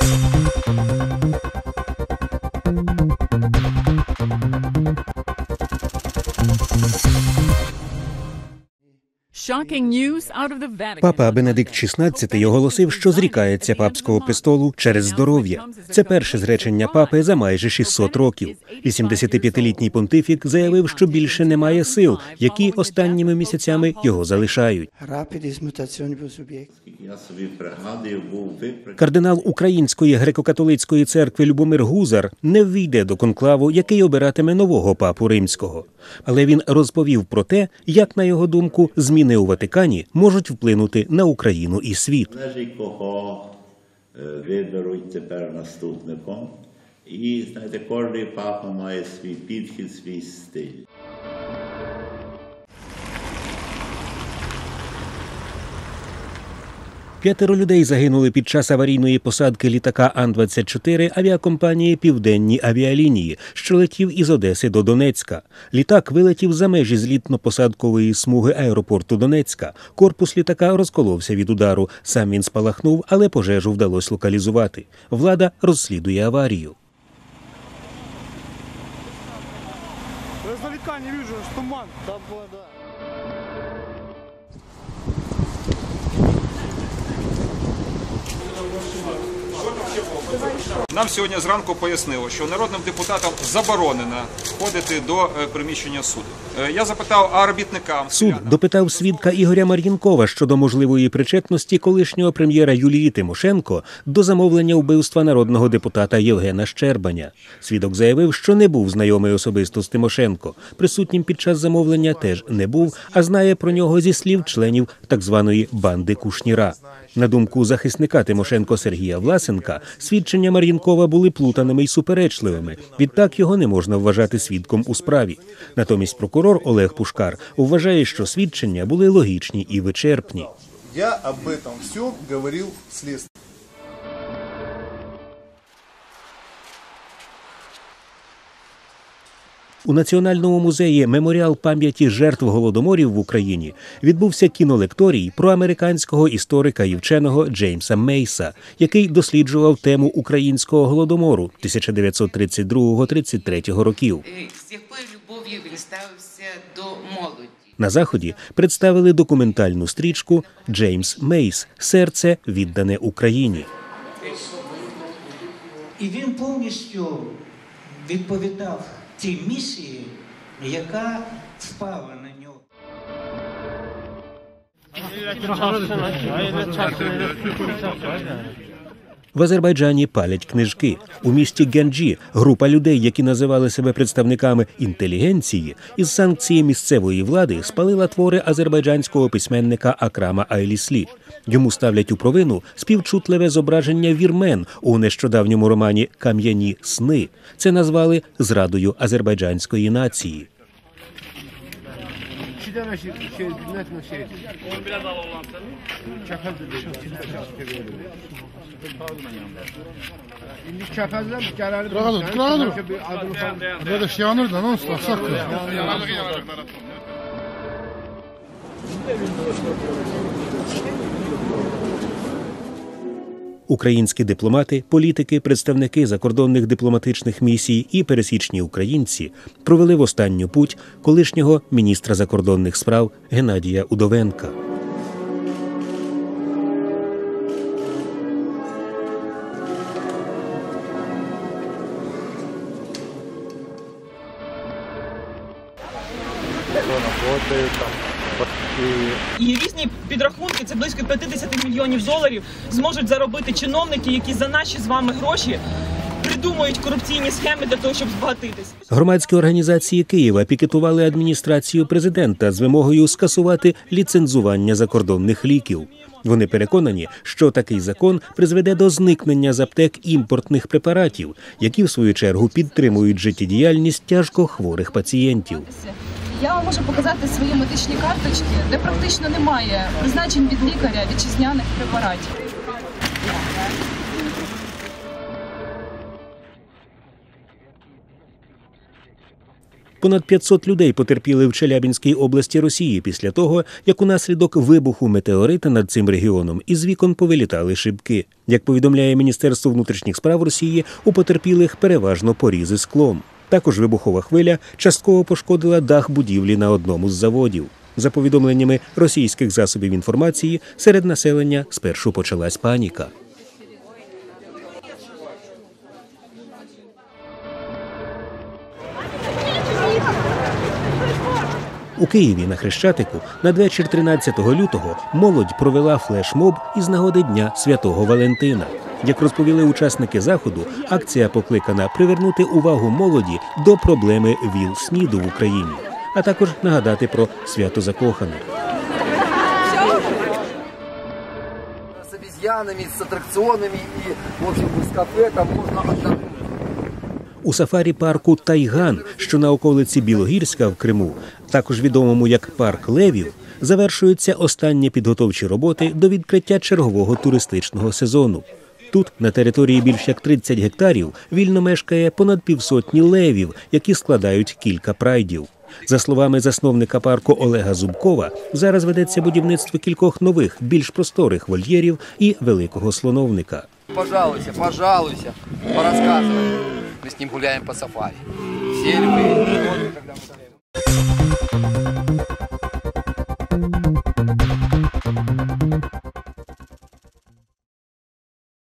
うん。Папа Бенедикт XVI оголосив, що зрікається папського престолу через здоров'я. Це перше зречення папи за майже 600 років. 85-літній понтифік заявив, що більше немає сил, які останніми місяцями його залишають. Кардинал Української греко-католицької церкви Любомир Гузар не ввійде до конклаву, який обиратиме нового папу римського. Але він розповів про те, як, на його думку, зміни у Ватикані можуть вплинути на Україну і світ. Кого е, виберуть тепер наступником. І знаєте, кожний папа має свій підхід, свій стиль. П'ятеро людей загинули під час аварійної посадки літака Ан-24 авіакомпанії Південні авіалінії, що летів із Одеси до Донецька. Літак вилетів за межі злітно-посадкової смуги аеропорту Донецька. Корпус літака розколовся від удару. Сам він спалахнув, але пожежу вдалося локалізувати. Влада розслідує аварію. Я издалека не аж туман. Там вода. Нам сьогодні зранку пояснило, що народним депутатам заборонено входити до е, приміщення суду. Е, Я запитав а робітникам Суд допитав свідка Ігоря Мар'їнкова щодо можливої причетності колишнього прем'єра Юлії Тимошенко до замовлення вбивства народного депутата Євгена Щербаня. Свідок заявив, що не був знайомий особисто з Тимошенко. Присутнім під час замовлення теж не був, а знає про нього зі слів членів так званої банди Кушніра. На думку захисника Тимошенко Сергія Власенка, свідчення Мар'їнкова були плутаними й суперечливими. Відтак його не можна вважати свідком у справі. Натомість прокурор Олег Пушкар вважає, що свідчення були логічні і вичерпні. Я об этом все говорив следствию. У Національному музеї Меморіал пам'яті жертв голодоморів в Україні відбувся кінолекторій про американського історика і вченого Джеймса Мейса, який досліджував тему українського голодомору 1932-33 років. Е, з якою любов'ю він ставився до молоді. На заході представили документальну стрічку Джеймс Мейс Серце віддане Україні. І він повністю відповідав тій місії, яка впала на нього. В Азербайджані палять книжки. У місті Гянджі група людей, які називали себе представниками інтелігенції, із санкції місцевої влади спалила твори азербайджанського письменника Акрама Айліслі. Йому ставлять у провину співчутливе зображення вірмен у нещодавньому романі Кам'яні сни. Це назвали зрадою азербайджанської нації. İki dənə şey, şey minnətlə şey edir. Onu biraz al oğlansın. Kəpəz edir. İndi kəpəzlər gələli bilirsən. Qıradır, qıradır. Qardaş yanır da, non ıslatsaq. Yanırıq, yanırıq. Şimdi de bir Українські дипломати, політики, представники закордонних дипломатичних місій і пересічні українці провели в останню путь колишнього міністра закордонних справ Геннадія Удовенка. І різні підрахунки, це близько 50 мільйонів доларів, зможуть заробити чиновники, які за наші з вами гроші придумують корупційні схеми для того, щоб збагатитись. Громадські організації Києва пікетували адміністрацію президента з вимогою скасувати ліцензування закордонних ліків. Вони переконані, що такий закон призведе до зникнення з аптек імпортних препаратів, які в свою чергу підтримують життєдіяльність тяжко хворих пацієнтів. Я вам можу показати свої медичні карточки, де практично немає призначень від лікаря вітчизняних препаратів. Понад 500 людей потерпіли в Челябінській області Росії після того, як унаслідок вибуху метеорита над цим регіоном із вікон повилітали шибки. Як повідомляє Міністерство внутрішніх справ Росії, у потерпілих переважно порізи склом. Також вибухова хвиля частково пошкодила дах будівлі на одному з заводів. За повідомленнями російських засобів інформації, серед населення спершу почалась паніка. У Києві на Хрещатику надвечір 13 лютого молодь провела флешмоб із нагоди Дня Святого Валентина. Як розповіли учасники заходу, акція покликана привернути увагу молоді до проблеми ВІЛ-СНІДу в Україні, а також нагадати про свято закоханих. С обезьянами, с аттракционами и, в общем, с кафе там отдохнуть. У сафарі парку Тайган, що на околиці Білогірська в Криму, також відомому як парк Левів, завершуються останні підготовчі роботи до відкриття чергового туристичного сезону. Тут, на території більш як 30 гектарів, вільно мешкає понад півсотні левів, які складають кілька прайдів. За словами засновника парку Олега Зубкова, зараз ведеться будівництво кількох нових, більш просторих вольєрів і великого слоновника. Пожалуйся, пожалуйся, порассказывай ним гуляем по сафари. Все любые когда мы гуляем.